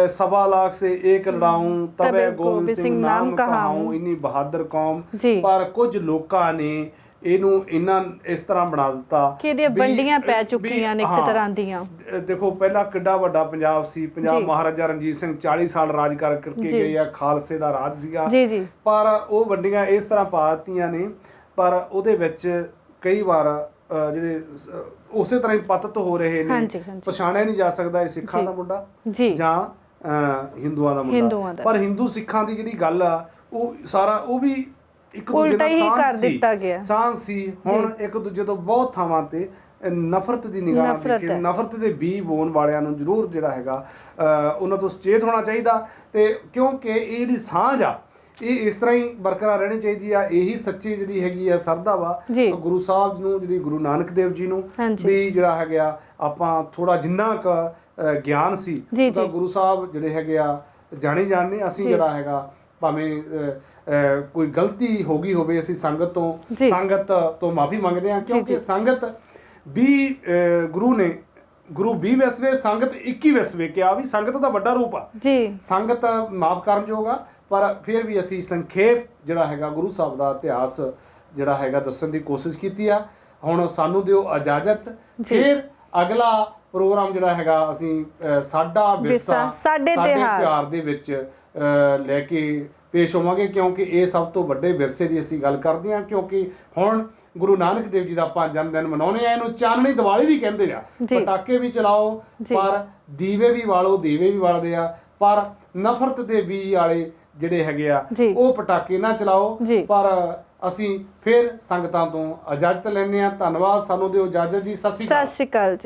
ਸਵਾ ਲੱਖ ਸੇ ਏਕ ਲੜਾऊं ਤਬੇ ਗੋਬਿੰਦ ਸਿੰਘ ਨਾਮ ਕਹਾऊं ਇੰਨੀ ਬਹਾਦਰ ਕੌਮ। ਪਰ ਕੁਝ ਲੋਕਾਂ ਨੇ ਇਹਨੂੰ ਇਹਨਾਂ ਇਸ ਤਰ੍ਹਾਂ ਬਣਾ ਦਿੱਤਾ ਕਿ ਇਹਦੀਆਂ ਵੰਡੀਆਂ ਪੈ ਚੁੱਕੀਆਂ ਨੇ ਇੱਕ। ਤਰ੍ਹਾਂ ਦੀਆਂ ਦੇਖੋ ਪਹਿਲਾਂ ਕਿੱਡਾ ਵੱਡਾ ਪੰਜਾਬ ਸੀ ਪੰਜਾਬ। ਮਹਾਰਾਜਾ ਰਣਜੀਤ ਸਿੰਘ 40 ਸਾਲ ਰਾਜ ਕਰ ਕਰਕੇ। ਗਏ ਆ ਖਾਲਸੇ ਦਾ ਰਾਜ ਸੀਗਾ ਜੀ ਜੀ ਪਰ ਉਹ ਵੰਡੀਆਂ ਇਸ ਤਰ੍ਹਾਂ ਪਾਤੀਆਂ ਨੇ ਪਰ ਉਹਦੇ ਵਿੱਚ ਕਈ ਵਾਰ ਜਿਹੜੇ ਉਸੇ ਤਰ੍ਹਾਂ ਹੀ ਪਤਤ ਹੋ ਰਹੇ ਨੇ। ਪਛਾਣਿਆ ਨਹੀਂ ਜਾ ਸਕਦਾ ਇਹ ਸਿੱਖਾਂ। ਦਾ ਮੁੰਡਾ ਜੀ ਹਿੰਦੂਆਂ ਦਾ ਮੁੰਡਾ। ਪਰ ਹਿੰਦੂ ਸਿੱਖਾਂ ਦੀ ਜਿਹੜੀ ਗੱਲ ਆ ਉਹ ਸਾਰਾ ਉਹ ਵੀ ਇੱਕ ਦੂਜੇ ਉਲਟਾ ਦਾ ਹੀ ਸਾਂਝ ਕਰ ਸੀ ਦਿੱਤਾ ਗਿਆ। ਸਾਂਝ ਸੀ ਹੁਣ ਇੱਕ ਦੂਜੇ ਤੋਂ ਬਹੁਤ ਥਾਵਾਂ ਤੇ ਨਫ਼ਰਤ ਦੀ ਨਿਗਾਹ ਨਾਲ ਨਫ਼ਰਤ ਹੈ। ਨਫ਼ਰਤ ਦੇ ਬੀ ਬੋਨ ਵਾਲਿਆਂ ਨੂੰ ਜ਼ਰੂਰ ਜਿਹੜਾ ਹੈਗਾ ਉਹਨਾਂ ਤੋਂ ਸੁਚੇਤ ਹੋਣਾ ਚਾਹੀਦਾ ਤੇ ਕਿਉਂਕਿ ਇਹ ਜਿਹੜੀ ਸਾਂਝ ਆ ਇਹ ਇਸ ਤਰ੍ਹਾਂ ਹੀ ਬਰਕਰਾਰ ਰਹਿਣੀ ਚਾਹੀਦੀ ਆ ਇਹੀ ਸੱਚੀ ਜਿਹੜੀ ਹੈਗੀ ਆ ਸਰਦਾ ਵਾ ਜੀ। ਗੁਰੂ ਸਾਹਿਬ ਨੂੰ ਜਿਹੜੀ ਗੁਰੂ ਨਾਨਕ ਦੇਵ ਜੀ ਨੂੰ ਹਾਂਜੀ। ਵੀ ਜਿਹੜਾ ਹੈਗਾ ਆਪਾਂ ਥੋੜਾ ਜਿੰਨਾ ਕ ਗਿਆਨ ਸੀ ਜੀ, ਉਹਦਾ ਜੀ। ਗੁਰੂ ਸਾਹਿਬ ਜਿਹੜੇ ਹੈਗੇ ਆ ਜਾਣੇ ਜਾਣਨੇ ਅਸੀਂ ਜੀ। ਜਿਹੜਾ ਹੈਗਾ ਭਾਵੇਂ ਕੋਈ ਗਲਤੀ ਹੋ ਗਈ ਹੋਵੇ ਅਸੀਂ ਸੰਗਤ ਤੋਂ। ਸੰਗਤ ਤੋਂ ਮਾਫੀ ਮੰਗਦੇ ਹਾਂ ਕਿਉਂਕਿ। ਸੰਗਤ ਵੀ ਅਹ, ਗੁਰੂ ਨੇ ਗੁਰੂ 20 ਵਸਵੇ ਸੰਗਤ 21 ਵਸਵੇ ਕਿਹਾ ਵੀ ਸੰਗਤ ਦਾ ਵੱਡਾ ਰੂਪ ਆ ਜੀ ਸੰਗਤ ਮਾਫ ਕਰਨ ਆ ਪਰ ਫਿਰ ਵੀ ਅਸੀਂ ਸੰਖੇਪ ਜਿਹੜਾ ਹੈਗਾ ਗੁਰੂ ਸਾਹਿਬ ਦਾ ਇਤਿਹਾਸ ਜਿਹੜਾ ਹੈਗਾ ਦੱਸਣ ਦੀ ਕੋਸ਼ਿਸ਼ ਕੀਤੀ ਆ ਹੁਣ ਸਾਨੂੰ ਦਿਓ ਇਜਾਜ਼ਤ। ਫਿਰ ਅਗਲਾ ਪ੍ਰੋਗਰਾਮ ਜਿਹੜਾ ਹੈਗਾ ਅਸੀਂ ਸਾਡਾ ਵਿਰਸਾ ਸਾਡੇ ਤਿਉਹਾਰ। ਦੇ ਵਿੱਚ ਲੈ ਕੇ ਪੇਸ਼ ਹੋਵਾਂਗੇ ਕਿਉਂਕਿ ਇਹ ਸਭ ਤੋਂ ਵੱਡੇ ਵਿਰਸੇ ਦੀ ਅਸੀਂ ਗੱਲ ਕਰਦੇ ਹਾਂ ਕਿਉਂਕਿ ਹੁਣ ਗੁਰੂ ਨਾਨਕ ਦੇਵ ਜੀ ਦਾ ਆਪਾਂ ਜਨਮ ਦਿਨ ਮਨਾਉਂਦੇ ਆ ਇਹਨੂੰ ਚਾਨਣੀ ਦੀਵਾਲੀ ਵੀ ਕਹਿੰਦੇ ਆ। ਪਟਾਕੇ ਵੀ ਚਲਾਓ। ਪਰ ਦੀਵੇ ਵੀ ਵਾਲੋ ਦੀਵੇ ਵੀ ਵਾਲਦੇ ਆ ਪਰ ਨਫ਼ਰਤ ਦੇ ਬੀਜ ਵਾਲੇ ਜਿਹੜੇ ਹੈਗੇ ਆ। ਉਹ ਪਟਾਕੇ ਨਾ ਚਲਾਓ। ਪਰ ਅਸੀਂ ਫਿਰ ਸੰਗਤਾਂ ਤੋਂ ਇਜਾਜ਼ਤ ਲੈਂਦੇ ਆ ਧੰਨਵਾਦ ਸਾਨੂੰ ਦਿਓ ਇਜਾਜ਼ਤ ਜੀ ਸਤਿ ਸ਼੍ਰੀ ਅਕਾਲ ਸਤਿ ਸ਼੍ਰੀ ਅਕਾਲ